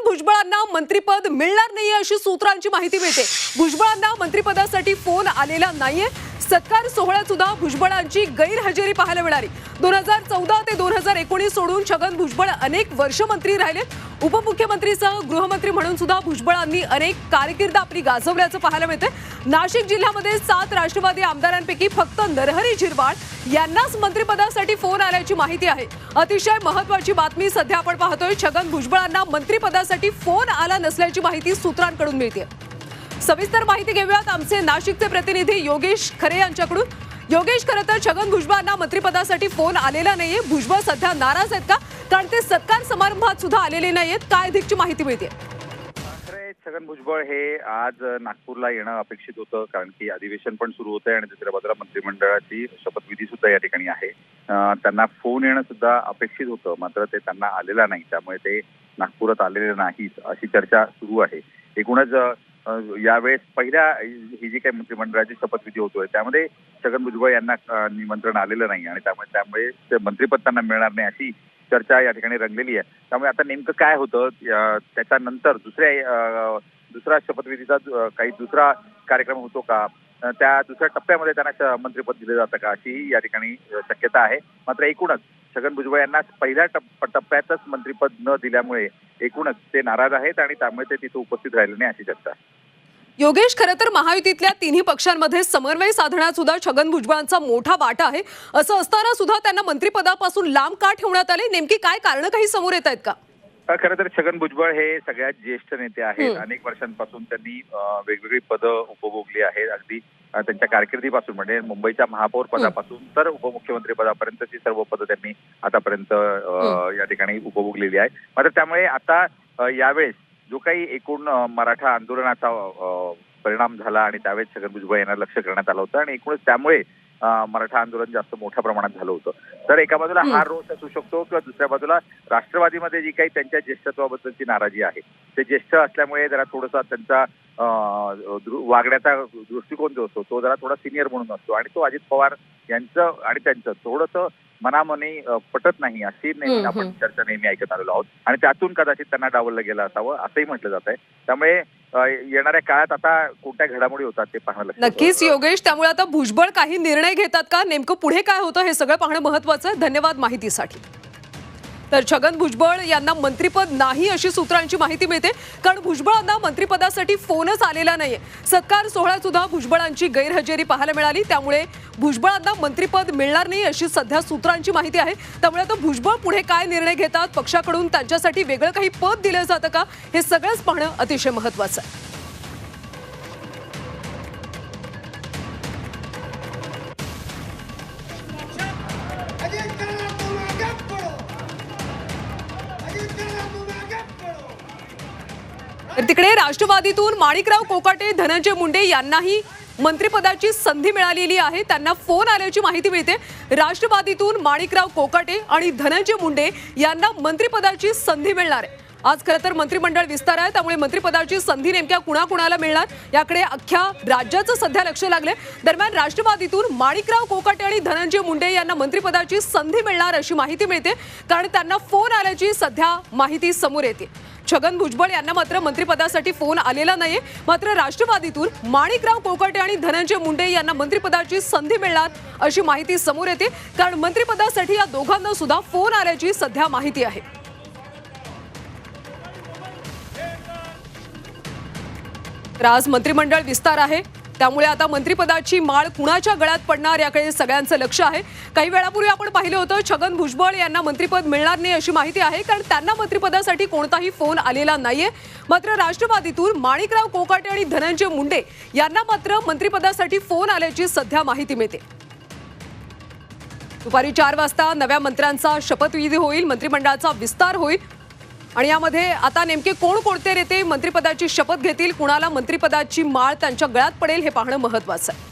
छगन भुजबळांना मंत्रीपद मिळणार नाहीये अशी सूत्रांची माहिती मिळते. भुजबळांना मंत्रिपदासाठी फोन आलेला नाहीये. सत्कार सोहळ्यात सुद्धा भुजबळांची गैरहजेरी पाहायला मिळाली. दोन हजार चौदा ते दोन हजार एकोणीस सोडून छगन भुजबळ अनेक वर्ष मंत्री राहिले उपमुख्यमंत्रीसह गृहमंत्री म्हणून सुद्धा भुजबळांनी अनेक कारकीर्द आपली गाजवल्याचं पाहायला मिळते नाशिक जिल्ह्यामध्ये सात राष्ट्रवादी आमदारांपैकी फक्त नरहरी झिरवाळ यांनाच मंत्रिपदासाठी फोन आल्याची माहिती आहे. अतिशय महत्वाची बातमी सध्या आपण पाहतोय. छगन भुजबळांना मंत्रिपदासाठी फोन आला नसल्याची माहिती सूत्रांकडून मिळते सविस्तर माहिती घेऊयात आमचे नाशिकचे प्रतिनिधी योगेश खरे यांच्याकडून. योगेश खरं तर छगन भुजबळांना मंत्रिपदासाठी फोन आलेला नाहीये. भुजबळ सध्या नाराज आहेत का? कारण ते सत्कार समारंभात सुद्धा आलेले नाहीयेत. काय अधिकची माहिती मिळते? छगन भुजबळ हे आज नागपूरला येणं अपेक्षित होतं. कारण की अधिवेशन पण सुरू होतंय आणि दुसऱ्या बाजूला मंत्रिमंडळाची शपथविधी सुद्धा या ठिकाणी आहे. त्यांना फोन येणं सुद्धा अपेक्षित होतं. मात्र ते त्यांना आलेला नाही. त्यामुळे ते नागपुरात आलेले नाहीत अशी चर्चा सुरू आहे. एकूणच यावेळेस पहिल्या ही जी काही मंत्रिमंडळाची शपथविधी होतोय त्यामध्ये छगन भुजबळ यांना निमंत्रण आलेलं नाही आणि त्यामुळे त्यामुळे ते मंत्रिपद त्यांना मिळणार नाही अशी चर्चा या ठिकाणी रंगलेली आहे. त्यामुळे आता नेमकं काय होतं त्याच्यानंतर दुसऱ्या दुसरा शपथविधीचा काही दुसरा कार्यक्रम होतो का? त्या दुसऱ्या टप्प्यामध्ये त्यांना मंत्रिपद दिलं जातं का अशी या ठिकाणी शक्यता आहे. मात्र एकूणच छगन भुजबळ यांना पहिल्या टप्प्यातच मंत्रिपद न दिल्यामुळे एकूणच ते नाराज आहेत आणि त्यामुळे ते तिथे उपस्थित राहिले नाही अशी चर्चा आहे. योगेश खरं तर महायुतीतल्या तिन्ही पक्षांमध्ये समन्वय साधण्यात सुद्धा छगन भुजबळांचा मोठा वाटा आहे. असं असताना सुद्धा त्यांना मंत्रिपदापासून लांब का ठेवण्यात आले? नेमकी काय कारण काही समोर येत आहेत का? खरं तर छगन भुजबळ हे सगळ्यात ज्येष्ठ नेते आहेत. अनेक वर्षांपासून त्यांनी वेगवेगळी पदं उपभोगली आहेत. अगदी त्यांच्या कारकिर्दीपासून म्हणजे मुंबईच्या महापौर पदापासून तर उपमुख्यमंत्री पदापर्यंतची सर्व पदं त्यांनी आतापर्यंत या ठिकाणी उपभोगलेली आहे मात्र त्यामुळे आता यावेळेस जो काही एकूण मराठा आंदोलनाचा परिणाम झाला आणि त्यावेळेस छगन भुजबळ यांना लक्ष करण्यात आलं होतं आणि एकूणच त्यामुळे मराठा आंदोलन जास्त मोठ्या प्रमाणात झालं होतं. तर एका बाजूला हा रोष असू शकतो किंवा दुसऱ्या बाजूला राष्ट्रवादीमध्ये जी काही त्यांच्या ज्येष्ठत्वाबद्दलची नाराजी आहे ते ज्येष्ठ असल्यामुळे जरा थोडासा त्यांचा वागण्याचा दृष्टिकोन जो असतो तो जरा थोडा सिनियर म्हणून असतो. आणि तो अजित पवार यांचं आणि त्यांचं थोडंसं मनामनी पटत नाही अशी नेहमी आपण. चर्चा नेहमी ऐकत आलेलो आहोत. आणि त्यातून कदाचित त्यांना डावललं गेलं असावं असंही म्हटलं जात आहे त्यामुळे येणाऱ्या काळात आता कोणत्या घडामोडी होतात ते पाहणं लक्षात नक्कीच योगेश त्यामुळे आता भुजबळ काही निर्णय घेतात का? नेमकं पुढे काय होतं हे सगळं पाहणं महत्वाचं. आहे धन्यवाद माहितीसाठी. तर छगन भुजबळ यांना मंत्रिपद नाही अशी सूत्रांची माहिती मिळते. कारण भुजबळांना मंत्रिपदासाठी फोनच आलेला नाहीये. सत्कार सोहळ्यात सुद्धा भुजबळांची गैरहजेरी पाहायला मिळाली. त्यामुळे भुजबळांना मंत्रिपद मिळणार नाही अशी सध्या सूत्रांची माहिती आहे. त्यामुळे आता भुजबळ पुढे काय निर्णय घेतात? पक्षाकडून त्यांच्यासाठी वेगळं काही पद दिलं जातं का? हे सगळंच पाहणं अतिशय महत्वाचं आहे. तर तिकडे राष्ट्रवादीतून माणिकराव कोकाटे धनंजय मुंडे यांनाही मंत्रिपदाची संधी मिळालेली आहे. त्यांना फोन आल्याची माहिती मिळते. राष्ट्रवादीतून माणिकराव कोकाटे आणि धनंजय मुंडे यांना मंत्रिपदाची संधी मिळणार आहे. आज खरं तर मंत्रिमंडळ विस्तार आहे त्यामुळे मंत्रिपदाची संधी नेमक्या कुणाकुणाला मिळणार याकडे अख्ख्या राज्याचं सध्या लक्ष लागलंय. दरम्यान राष्ट्रवादीतून माणिकराव कोकाटे आणि धनंजय मुंडे यांना मंत्रिपदाची संधी मिळणार अशी माहिती मिळते कारण त्यांना फोन आल्याची सध्या माहिती समोर येते. छगन भुजबळ यांना मात्र मंत्रिपदासाठी फोन आलेला नाही मात्र राष्ट्रवादीतून माणिकराव कोकाटे आणि धनंजय मुंडे यांना मंत्रिपदाची संधी मिळणार अशी माहिती समोर येते. कारण मंत्रिपदासाठी या दोघांना सुद्धा फोन आल्याची सध्या माहिती आहे. तर आज मंत्रिमंडळ विस्तार आहे. त्यामुळे आता मंत्रिपदाची माळ कुणाच्या गळ्यात पडणार याकडे सगळ्यांचं लक्ष आहे. काही वेळापूर्वी आपण पाहिलं होतं छगन भुजबळ यांना मंत्रिपद मिळणार नाही अशी माहिती आहे कारण त्यांना मंत्रिपदासाठी कोणताही फोन आलेला नाहीये. मात्र राष्ट्रवादीतून माणिकराव कोकाटे आणि धनंजय मुंडे यांना मात्र मंत्रिपदासाठी फोन आल्याची सध्या माहिती मिळते. दुपारी चार वाजता नव्या मंत्र्यांचा शपथविधी होईल मंत्रिमंडळाचा विस्तार होईल. आणि यामध्ये आता नेमके कोण कोणते नेते मंत्रिपदाची शपथ घेतील कुणाला मंत्रिपदाची माळ त्यांच्या गळ्यात पडेल हे पाहणं महत्वाचं आहे.